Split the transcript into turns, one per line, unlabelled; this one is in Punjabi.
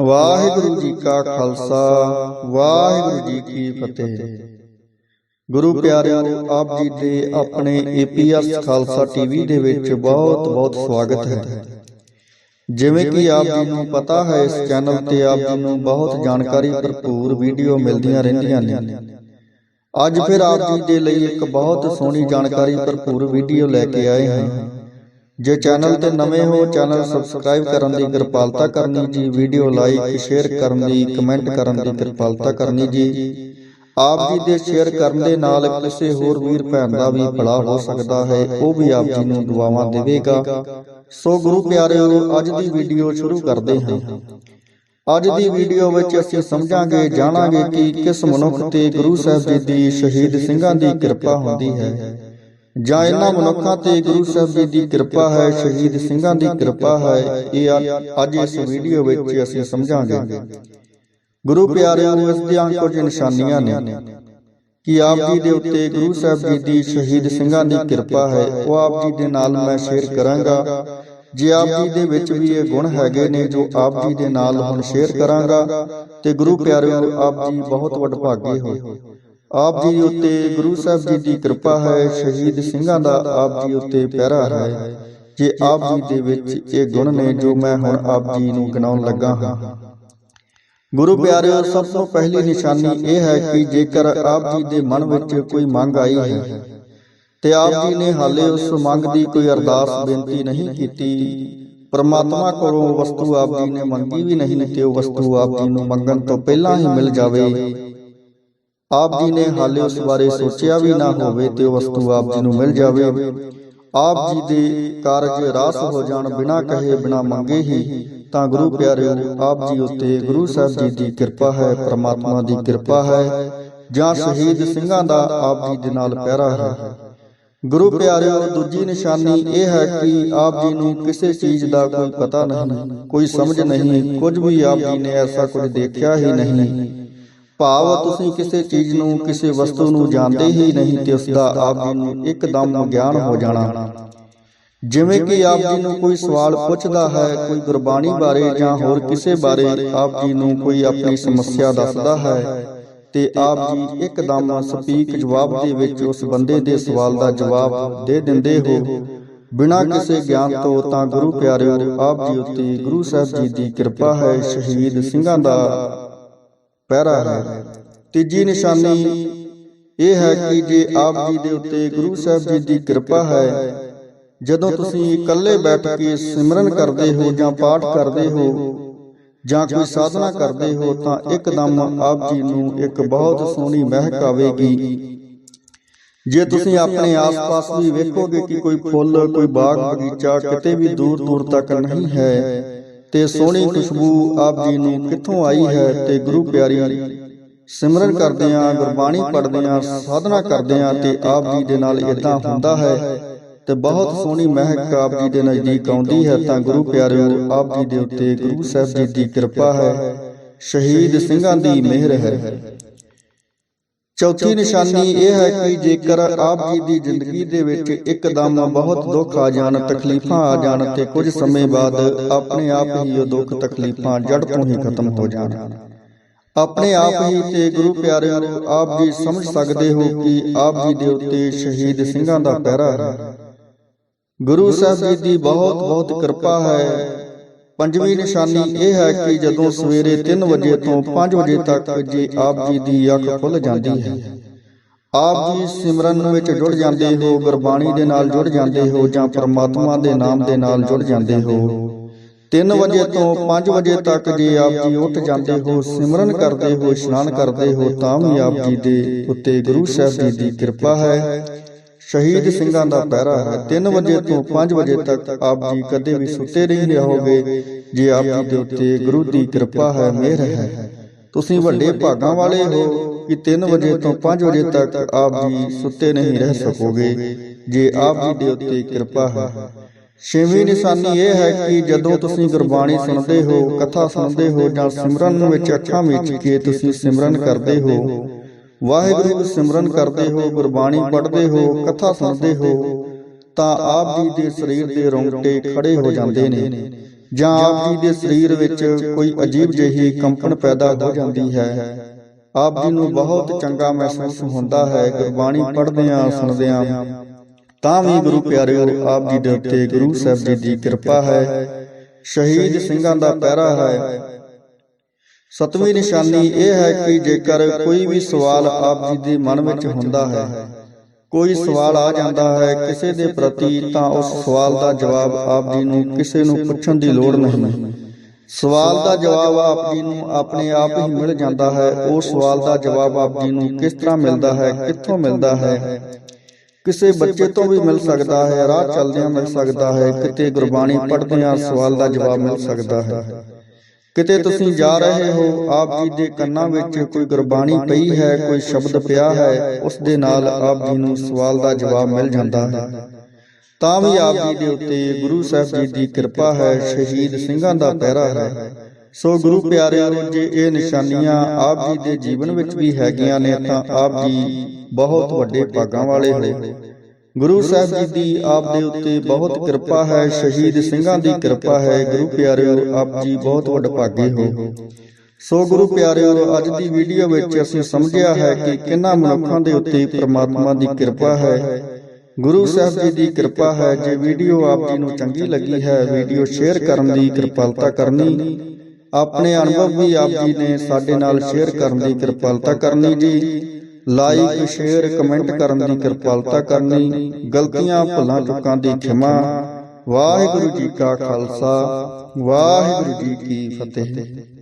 ਵਾਹਿਗੁਰੂ ਜੀ ਕਾ ਖਾਲਸਾ, ਵਾਹਿਗੁਰੂ ਜੀ ਕੀ ਫਤਿਹ। ਗੁਰੂ ਪਿਆਰਿਓ, ਆਪ ਜੀ ਦੇ ਆਪਣੇ ਏਪੀਐਸ ਖਾਲਸਾ ਟੀਵੀ ਦੇ ਵਿੱਚ ਬਹੁਤ ਬਹੁਤ ਸਵਾਗਤ ਹੈ। ਜਿਵੇਂ ਕਿ ਆਪ ਜੀ ਨੂੰ ਪਤਾ ਹੈ, ਇਸ ਚੈਨਲ ਤੇ ਆਪ ਜੀ ਨੂੰ ਬਹੁਤ ਜਾਣਕਾਰੀ ਭਰਪੂਰ ਵੀਡੀਓ ਮਿਲਦੀਆਂ ਰਹਿੰਦੀਆਂ ਨੇ। ਅੱਜ ਫਿਰ ਆਪ ਜੀ ਦੇ ਲਈ ਇੱਕ ਬਹੁਤ ਸੋਹਣੀ ਜਾਣਕਾਰੀ ਭਰਪੂਰ ਵੀਡੀਓ ਲੈ ਕੇ ਆਏ ਹਾਂ। ਜੇ ਚੈਨਲ ਤੇ ਨਵੇਂ ਹੋ ਚੈਨਲ ਸਬਸਕ੍ਰਾਈਬ ਕਰਨ ਦੀ ਕਿਰਪਾਲਤਾ ਕਰਨੀ ਜੀ ਵੀਡੀਓ ਲਾਈਕ ਸ਼ੇਅਰ ਕਰਨ ਦੀ ਕਮੈਂਟ ਕਰਨ ਦੀ ਕਿਰਪਾਲਤਾ ਕਰਨੀ ਜੀ। ਆਪ ਜੀ ਦੇ ਸ਼ੇਅਰ ਕਰਨ ਦੇ ਨਾਲ ਕਿਸੇ ਹੋਰ ਵੀਰ ਭੈਣ ਦਾ ਵੀ ਭਲਾ ਹੋ ਸਕਦਾ ਹੈ, ਉਹ ਵੀ ਆਪ ਜੀ ਨੂੰ ਦੁਆਵਾਂ ਦੇਵੇਗਾ। ਸੋ ਗੁਰੂ ਪਿਆਰਿਓ, ਅੱਜ ਦੀ ਵੀਡੀਓ ਸ਼ੁਰੂ ਕਰਦੇ ਹਾਂ। ਅੱਜ ਦੀ ਵੀਡੀਓ ਵਿੱਚ ਅਸੀਂ ਸਮਝਾਂਗੇ, ਜਾਣਾਂਗੇ ਕਿ ਕਿਸ ਮਨੁੱਖ ਤੇ ਗੁਰੂ ਸਾਹਿਬ ਜੀ ਦੀ ਸ਼ਹੀਦ ਸਿੰਘਾਂ ਦੀ ਕਿਰਪਾ ਹੁੰਦੀ ਹੈ। ਜਾਂ ਇਹਨਾਂ ਮਨੁੱਖਾਂ ਤੇ ਗੁਰੂ ਸਾਹਿਬ ਜੀ ਦੀ ਕਿਰਪਾ ਹੈ, ਸ਼ਹੀਦ ਸਿੰਘਾਂ ਦੀ ਕਿਰਪਾ ਹੈ, ਇਹ ਅੱਜ- ਇਸ ਵੀਡੀਓ ਵਿੱਚ ਅਸੀਂ ਸਮਝਾਂਗੇ। ਗੁਰੂ ਪਿਆਰਿਆਂ ਨੂੰ ਇਸ ਦੀਆਂ ਕੁਝ ਨਿਸ਼ਾਨੀਆਂ ਨੇ ਕਿ ਆਪ ਜੀ ਦੇ ਉੱਤੇ ਗੁਰੂ ਸਾਹਿਬ ਜੀ ਦੀ ਸ਼ਹੀਦ ਸਿੰਘਾਂ ਦੀ ਕਿਰਪਾ ਹੈ, ਉਹ ਆਪ ਜੀ ਦੇ ਨਾਲ ਮੈਂ ਸ਼ੇਅਰ ਕਰਾਂਗਾ। ਜੇ ਆਪ ਜੀ ਦੇ ਵਿੱਚ ਵੀ ਇਹ ਗੁਣ ਹੈਗੇ ਨੇ, ਜੋ ਆਪ ਜੀ ਦੇ ਨਾਲ ਹੁਣ ਸ਼ੇਅਰ ਕਰਾਂਗਾ, ਤੇ ਗੁਰੂ ਪਿਆਰਿਓ, ਆਪ ਜੀ ਬਹੁਤ ਵਡਭਾਗੇ ਹੋਏ ਆਪ ਜੀ ਉੱਤੇ ਗੁਰੂ ਸਾਹਿਬ ਜੀ ਦੀ ਕਿਰਪਾ ਹੈ, ਸ਼ਹੀਦ ਸਿੰਘਾਂ ਦਾ ਆਪ ਜੀ ਉੱਤੇ ਪਿਆਰਾ ਹੈ। ਜੇ ਆਪ ਜੀ ਦੇ ਵਿੱਚ ਇਹ ਗੁਣ ਨੇ ਜੋ ਮੈਂ ਹੁਣ ਆਪ ਜੀ ਨੂੰ ਗਿਣਾਉਣ ਲੱਗਾ ਹਾਂ। ਗੁਰੂ ਪਿਆਰਿਓ, ਸਭ ਤੋਂ ਪਹਿਲੀ ਨਿਸ਼ਾਨੀ ਇਹ ਹੈ ਕਿ ਜੇਕਰ ਆਪ ਜੀ ਦੇ ਮਨ ਵਿੱਚ ਕੋਈ ਮੰਗ ਆਈ ਹੈ ਤੇ ਆਪ ਜੀ ਨੇ ਹਾਲੇ ਉਸ ਮੰਗ ਦੀ ਕੋਈ ਅਰਦਾਸ, ਬੇਨਤੀ ਨਹੀਂ ਕੀਤੀ, ਪਰਮਾਤਮਾ ਕੋਲੋਂ ਵਸਤੂ ਆਪ ਜੀ ਨੇ ਮੰਗੀ ਵੀ ਨਹੀਂ ਤੇ ਉਹ ਵਸਤੂ ਆਪ ਜੀ ਨੂੰ ਮੰਗਣ ਤੋਂ ਪਹਿਲਾਂ ਹੀ ਮਿਲ ਜਾਵੇ ਆਪ ਜੀ ਨੇ ਹਾਲੇ ਉਸ ਬਾਰੇ ਸੋਚਿਆ ਵੀ ਨਾ ਹੋਵੇ ਤੇ ਉਹ ਵਸਤੂ ਆਪ ਜੀ ਨੂੰ ਮਿਲ ਜਾਵੇ। ਆਪ ਜੀ ਦੇ ਕਾਰਜ ਰਾਸ ਹੋ ਜਾਣ ਬਿਨਾ ਕਹੇ ਬਿਨਾ ਮੰਗੇ ਹੀ ਤਾਂ ਗੁਰੂ ਪਿਆਰਿਓ ਆਪ ਜੀ ਉੱਤੇ ਗੁਰੂ ਸਾਹਿਬ ਜੀ ਦੀ ਕਿਰਪਾ ਹੈ ਪ੍ਰਮਾਤਮਾ ਦੀ ਕਿਰਪਾ ਹੈ ਜਾਂ ਸ਼ਹੀਦ ਸਿੰਘਾਂ ਦਾ ਆਪ ਜੀ ਦੇ ਨਾਲ ਪਹਿਰਾ ਹੈ। ਗੁਰੂ ਪਿਆਰਿਓ ਦੂਜੀ ਨਿਸ਼ਾਨੀ ਇਹ ਹੈ ਕਿ ਆਪ ਜੀ ਨੂੰ ਕਿਸੇ ਚੀਜ਼ ਦਾ ਕੋਈ ਪਤਾ ਨਹੀਂ ਕੋਈ ਸਮਝ ਨਹੀਂ ਕੁਝ ਵੀ ਆਪ ਜੀ ਨੇ ਐਸਾ ਕੁਝ ਦੇਖਿਆ ਹੀ ਨਹੀਂ ਭਾਵ ਤੁਸੀਂ ਕਿਸੇ ਚੀਜ਼ ਨੂੰ, ਕਿਸੇ ਵਸਤੂ ਨੂੰ ਜਾਣਦੇ ਹੀ ਨਹੀਂ ਤੇ ਉਸ ਦਾ ਆਪ ਜੀ ਨੂੰ ਇੱਕਦਮ ਗਿਆਨ ਹੋ ਜਾਣਾ। ਜਿਵੇਂ ਕਿ ਆਪ ਜੀ ਨੂੰ ਕੋਈ ਸਵਾਲ ਪੁੱਛਦਾ ਹੈ, ਕੋਈ ਗੁਰਬਾਣੀ ਬਾਰੇ ਜਾਂ ਹੋਰ ਕਿਸੇ ਬਾਰੇ ਆਪ ਜੀ ਨੂੰ ਕੋਈ ਆਪਣੀ ਸਮੱਸਿਆ ਦੱਸਦਾ ਹੈ ਤੇ ਆਪ ਜੀ ਇੱਕਦਮ ਸਪੀਕ ਜਵਾਬ ਦੇ ਵਿੱਚ ਉਸ ਬੰਦੇ ਦੇ ਸਵਾਲ ਦਾ ਜਵਾਬ ਦੇ ਦਿੰਦੇ ਹੋ। ਬਿਨਾਂ ਕਿਸੇ ਗਿਆਨ ਤੋਂ ਤਾਂ ਗੁਰੂ ਪਿਆਰਿਓ, ਆਪ ਜੀ ਉੱਤੇ ਗੁਰੂ ਸਾਹਿਬ ਜੀ ਦੀ ਕਿਰਪਾ ਹੈ, ਸ਼ਹੀਦ ਸਿੰਘਾਂ ਦਾ ਪਹਿਰਾ ਹੈ। ਤੀਜੀ ਨਿਸ਼ਾਨੀ ਇਹ ਹੈ ਕਿ ਜੇ ਆਪ ਜੀ ਦੇ ਉੱਤੇ ਗੁਰੂ ਸਾਹਿਬ ਜੀ ਦੀ ਕਿਰਪਾ ਹੈ। ਜਦੋਂ ਤੁਸੀਂ ਇਕੱਲੇ ਬੈਠ ਕੇ ਸਿਮਰਨ ਕਰਦੇ ਹੋ ਜਾਂ ਪਾਠ ਕਰਦੇ ਹੋ ਜਾਂ ਕੋਈ ਸਾਧਨਾ ਕਰਦੇ ਹੋ ਤਾਂ ਇੱਕਦਮ ਆਪ ਜੀ ਨੂੰ ਇੱਕ ਬਹੁਤ ਸੋਹਣੀ ਮਹਿਕ ਆਵੇਗੀ। ਜੇ ਤੁਸੀਂ ਆਪਣੇ ਆਸ-ਪਾਸ ਵੀ ਵੇਖੋਗੇ ਕਿ ਕੋਈ ਫੁੱਲ ਕੋਈ ਬਾਗ ਬਗੀਚਾ ਕਿਤੇ ਵੀ ਦੂਰ-ਦੂਰ ਤੱਕ ਨਹੀਂ ਹੈ। ਤੇ ਸੋਹਣੀ ਖੁਸ਼ਬੂ ਆਪ ਜੀ ਨੂੰ ਕਿੱਥੋਂ ਆਈ ਹੈ ਤੇ ਗੁਰੂ ਪਿਆਰੀ ਸਿਮਰਨ ਕਰਦਿਆਂ, ਗੁਰਬਾਣੀ ਪੜ੍ਹਦੇ ਸਾਧਨਾ ਕਰਦਿਆਂ ਤੇ ਆਪ ਜੀ ਦੇ ਨਾਲ ਇਦਾਂ ਹੁੰਦਾ ਹੈ ਤੇ ਬਹੁਤ ਸੋਹਣੀ ਮਹਿਕ ਆਪ ਜੀ ਦੇ ਨਜ਼ਦੀਕ ਆਉਂਦੀ ਹੈ ਤਾਂ ਗੁਰੂ ਪਿਆਰਿਓ, ਆਪ ਜੀ ਦੇ ਉੱਤੇ ਗੁਰੂ ਸਾਹਿਬ ਜੀ ਦੀ ਕਿਰਪਾ ਹੈ, ਸ਼ਹੀਦ ਸਿੰਘਾਂ ਦੀ ਮਿਹਰ ਹੈ। ਚੌਥੀ ਨਿਸ਼ਾਨੀ ਇਹ ਹੈ ਕਿ ਜੇਕਰ ਆਪ ਜੀ ਦੀ ਜ਼ਿੰਦਗੀ ਦੇ ਵਿੱਚ ਇੱਕਦਮ ਬਹੁਤ ਦੁੱਖ ਆ ਜਾਣ ਤਕਲੀਫਾਂ ਆ ਜਾਣ ਤੇ ਕੁਝ ਸਮੇਂ ਬਾਅਦ ਆਪਣੇ ਆਪ ਹੀ ਉਹ ਦੁੱਖ ਤਕਲੀਫਾਂ ਜੜ ਤੋਂ ਹੀ ਖਤਮ ਹੋ ਜਾਣ। ਆਪਣੇ ਆਪ ਹੀ ਤੇ ਗੁਰੂ ਪਿਆਰਿਆਂ ਨੂੰ ਆਪ ਜੀ ਸਮਝ ਸਕਦੇ ਹੋ ਕਿ ਆਪ ਜੀ ਦੇ ਉੱਤੇ ਸ਼ਹੀਦ ਸਿੰਘਾਂ ਦਾ ਪਹਿਰਾ ਹੈ। ਗੁਰੂ ਸਾਹਿਬ ਜੀ ਦੀ ਬਹੁਤ ਬਹੁਤ ਕਿਰਪਾ ਹੈ। ਪੰਜਵੀਂ ਨਿਸ਼ਾਨੀ ਇਹ ਹੈ ਕਿ ਜਦੋਂ ਸਵੇਰੇ 3 ਵਜੇ ਤੋਂ 5 ਵਜੇ ਤੱਕ ਜੇ ਆਪ ਜੀ ਦੀ ਅੱਖ ਖੁੱਲ ਜਾਂਦੀ ਹੈ। ਆਪ ਜੀ ਸਿਮਰਨ ਵਿੱਚ ਜੁੜ ਜਾਂਦੇ ਹੋ ਗੁਰਬਾਣੀ ਦੇ ਨਾਲ ਜੁੜ ਜਾਂਦੇ ਹੋ ਜਾਂ ਪ੍ਰਮਾਤਮਾ ਦੇ ਨਾਮ ਦੇ ਨਾਲ ਜੁੜ ਜਾਂਦੇ ਹੋ। 3 ਵਜੇ ਤੋਂ 5 ਵਜੇ ਤੱਕ ਜੇ ਆਪ ਜੀ ਉੱਠ ਜਾਂਦੇ ਹੋ ਸਿਮਰਨ ਕਰਦੇ ਹੋ ਇਸ਼ਨਾਨ ਕਰਦੇ ਹੋ ਤਾਂ ਵੀ ਆਪ ਜੀ ਦੇ ਉੱਤੇ ਗੁਰੂ ਸਾਹਿਬ ਜੀ ਦੀ ਕਿਰਪਾ ਹੈ। ਸ਼ਹੀਦ ਸਿੰਘਾਂ ਦਾ ਪਹਿਰਾ ਹੈ। 3 ਵਜੇ ਤੋਂ 5 ਵਜੇ ਤੱਕ ਆਪ ਜੀ ਕਦੇ ਵੀ ਸੁੱਤੇ ਨਹੀਂ ਰਹੋਗੇ ਜੇ ਆਪ ਜੀ ਦੇ ਉੱਤੇ ਗੁਰੂ ਦੀ ਕਿਰਪਾ ਹੈ ਮਿਹਰ ਹੈ ਤੁਸੀਂ ਵੱਡੇ ਭਾਗਾਂ ਵਾਲੇ ਹੋ ਕਿ 3 ਵਜੇ ਤੋਂ 5 ਵਜੇ ਤੱਕ ਆਪ ਜੀ ਸੁੱਤੇ ਨਹੀਂ ਰਹਿ ਸਕੋਗੇ। ਜੇ ਆਪ ਜੀ ਦੇ ਉੱਤੇ ਕਿਰਪਾ ਹੈ। ਛੇਵੀਂ ਨਿਸ਼ਾਨੀ ਇਹ ਹੈ ਕਿ ਜਦੋਂ ਤੁਸੀਂ ਗੁਰਬਾਣੀ ਸੁਣਦੇ ਹੋ ਕਥਾ ਸੁਣਦੇ ਹੋ ਜਾਂ ਸਿਮਰਨ ਵਿੱਚ ਅੱਖਾਂ ਵਿੱਚ ਕੇ ਤੁਸੀਂ ਸਿਮਰਨ ਕਰਦੇ ਹੋ ਵਾਹਿਗੁਰੂ ਸਿਮਰਨ ਕਰਦੇ ਹੋ, ਗੁਰਬਾਣੀ ਪੜ੍ਹਦੇ ਹੋ, ਕਥਾ ਸੁਣਦੇ ਹੋ, ਤਾਂ ਆਪ ਜੀ ਦੇ ਸਰੀਰ ਦੇ ਰੋਂਗਟੇ ਖੜੇ ਹੋ ਜਾਂਦੇ ਨੇ। ਜਾਂ ਆਪ ਜੀ ਦੇ ਸਰੀਰ ਵਿੱਚ ਕੋਈ ਅਜੀਬ ਜਿਹੀ ਕੰਪਨ ਪੈਦਾ ਹੋ ਜਾਂਦੀ ਹੈ। ਆਪ ਜੀ ਨੂੰ ਬਹੁਤ ਚੰਗਾ ਮਹਿਸੂਸ ਹੁੰਦਾ ਹੈ, ਗੁਰਬਾਣੀ ਪੜ੍ਹਦਿਆਂ, ਸੁਣਦਿਆਂ। ਤਾਂ ਵੀ ਗੁਰੂ ਪਿਆਰਿਓ, ਆਪ ਜੀ ਦੇ ਉੱਤੇ ਗੁਰੂ ਸਾਹਿਬ ਜੀ ਦੀ ਕਿਰਪਾ ਹੈ। ਸ਼ਹੀਦ ਸਿੰਘਾਂ ਦਾ ਪਹਿਰਾ ਹੈ। ਸਤਵੀਂ ਨਿਸ਼ਾਨੀ ਇਹ ਹੈ ਕਿ ਜੇਕਰ ਕੋਈ ਵੀ ਸਵਾਲ ਆਪ ਜੀ ਦੇ ਮਨ ਵਿੱਚ ਹੁੰਦਾ ਹੈ। ਕੋਈ ਸਵਾਲ ਆ ਜਾਂਦਾ ਹੈ ਕਿਸੇ ਦੇ ਪ੍ਰਤੀ ਤਾਂ ਉਸ ਸਵਾਲ ਦਾ ਜਵਾਬ ਆਪ ਜੀ ਨੂੰ ਕਿਸੇ ਨੂੰ ਪੁੱਛਣ ਦੀ ਲੋੜ ਨਹੀਂ। ਸਵਾਲ ਦਾ ਜਵਾਬ ਆਪ ਜੀ ਨੂੰ ਆਪਣੇ ਆਪ ਹੀ ਮਿਲ ਜਾਂਦਾ ਹੈ। ਉਹ ਸਵਾਲ ਦਾ ਜਵਾਬ ਆਪ ਜੀ ਨੂੰ ਕਿਸ ਤਰ੍ਹਾਂ ਮਿਲਦਾ ਹੈ ਕਿੱਥੋਂ ਮਿਲਦਾ ਹੈ? ਕਿਸੇ ਬੱਚੇ ਤੋਂ ਵੀ ਮਿਲ ਸਕਦਾ ਹੈ ਰਾਹ ਚੱਲਦਿਆਂ ਮਿਲ ਸਕਦਾ ਹੈ ਕਿਤੇ ਗੁਰਬਾਣੀ ਪੜ੍ਹਦਿਆਂ ਸਵਾਲ ਦਾ ਜਵਾਬ ਮਿਲ ਸਕਦਾ ਹੈ ਕਿਤੇ ਤੁਸੀਂ ਜਾ ਰਹੇ ਹੋ ਆਪ ਜੀ ਦੇ ਕੰਨਾਂ ਵਿੱਚ ਕੋਈ ਗੁਰਬਾਣੀ ਪਈ ਹੈ ਕੋਈ ਸ਼ਬਦ ਪਿਆ ਹੈ ਉਸ ਦੇ ਨਾਲ ਆਪ ਜੀ ਨੂੰ ਸਵਾਲ ਦਾ ਜਵਾਬ ਮਿਲ ਜਾਂਦਾ ਹੈ। ਤਾਂ ਵੀ ਆਪ ਜੀ ਦੇ ਉੱਤੇ ਗੁਰੂ ਸਾਹਿਬ ਜੀ ਦੀ ਕਿਰਪਾ ਹੈ ਸ਼ਹੀਦ ਸਿੰਘਾਂ ਦਾ ਪਹਿਰਾ ਹੈ। ਸੋ ਗੁਰੂ ਪਿਆਰਿਓ ਜੇ ਇਹ ਨਿਸ਼ਾਨੀਆਂ ਆਪ ਜੀ ਦੇ ਜੀਵਨ ਵਿੱਚ ਵੀ ਹੈਗੀਆਂ ਨੇ ਤਾਂ ਆਪ ਜੀ ਬਹੁਤ ਵੱਡੇ ਭਾਗਾਂ ਵਾਲੇ ਹੋ। ਗੁਰੂ ਸਾਹਿਬ ਜੀ ਦੀ ਆਪ ਦੇ ਉੱਤੇ ਬਹੁਤ ਕਿਰਪਾ ਹੈ ਸ਼ਹੀਦ ਸਿੰਘਾਂ ਦੀ ਕਿਰਪਾ ਹੈ ਗੁਰੂ ਪਿਆਰਿਓ ਆਪ ਜੀ ਬਹੁਤ ਵਡਭਾਗੇ ਹੋ। ਸੋ ਗੁਰੂ ਪਿਆਰਿਓ ਅੱਜ ਦੀ ਵੀਡੀਓ ਵਿੱਚ ਅਸੀਂ ਸਮਝਿਆ ਹੈ ਕਿ ਕਿੰਨਾ ਮਨੁੱਖਾਂ ਦੇ ਉੱਤੇ ਪ੍ਰਮਾਤਮਾ ਦੀ ਕਿਰਪਾ ਹੈ। ਗੁਰੂ ਸਾਹਿਬ ਜੀ ਦੀ ਕਿਰਪਾ ਹੈ ਜੇ ਵੀਡੀਓ ਆਪ ਜੀ ਨੂੰ ਚੰਗੀ ਲੱਗੀ ਹੈ ਵੀਡੀਓ ਸ਼ੇਅਰ ਕਰਨ ਦੀ ਕਿਰਪਾਲਤਾ ਕਰਨੀ। ਆਪਣੇ ਅਨੁਭਵ ਵੀ ਆਪ ਜੀ ਨੇ ਸਾਡੇ ਨਾਲ ਸ਼ੇਅਰ ਕਰਨ ਦੀ ਕਿਰਪਾਲਤਾ ਕਰਨੀ ਜੀ ਲਾਈਕ, ਸ਼ੇਅਰ, ਕਮੈਂਟ ਕਰਨ ਦੀ ਕਿਰਪਾਲਤਾ ਕਰਨੀ, ਗਲਤੀਆਂ, ਭੁੱਲਾਂ, ਚੁੱਕਾਂ ਦੀ ਖਿਮਾ। ਵਾਹਿਗੁਰੂ ਜੀ ਕਾ ਖਾਲਸਾ, ਵਾਹਿਗੁਰੂ ਜੀ ਕੀ ਫਤਿਹ।